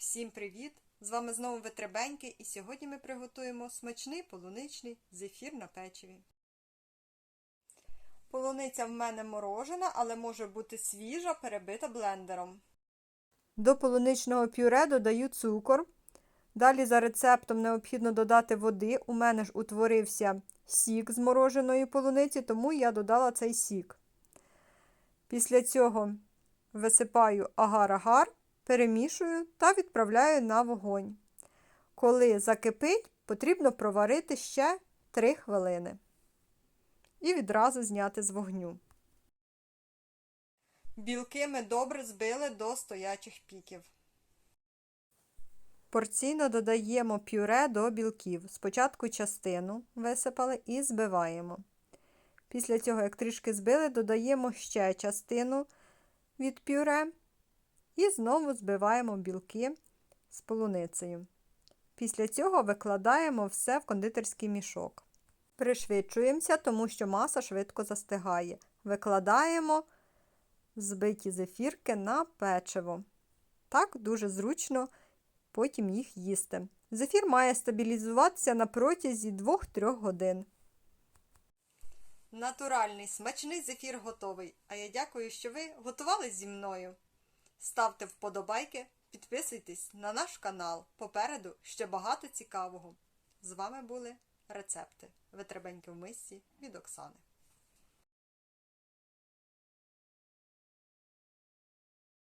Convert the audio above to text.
Всім привіт! З вами знову Витребеньки і сьогодні ми приготуємо смачний полуничний зефір на печиві. Полуниця в мене морожена, але може бути свіжа, перебита блендером. До полуничного пюре додаю цукор. Далі за рецептом необхідно додати води. У мене ж утворився сік з мороженої полуниці, тому я додала цей сік. Після цього висипаю агар-агар, перемішую та відправляю на вогонь. Коли закипить, потрібно проварити ще 3 хвилини і відразу зняти з вогню. Білки ми добре збили до стоячих піків. Порційно додаємо пюре до білків. Спочатку частину висипали і збиваємо. Після цього, як трішки збили, додаємо ще частину від пюре і знову збиваємо білки з полуницею. Після цього викладаємо все в кондитерський мішок. Пришвидшуємося, тому що маса швидко застигає. Викладаємо збиті зефірки на печиво. Так дуже зручно потім їх їсти. Зефір має стабілізуватися на протязі 2-3 годин. Натуральний смачний зефір готовий. А я дякую, що ви готували зі мною. Ставте вподобайки, підписуйтесь на наш канал. Попереду ще багато цікавого. З вами були рецепти Витребеньки в мисці від Оксани.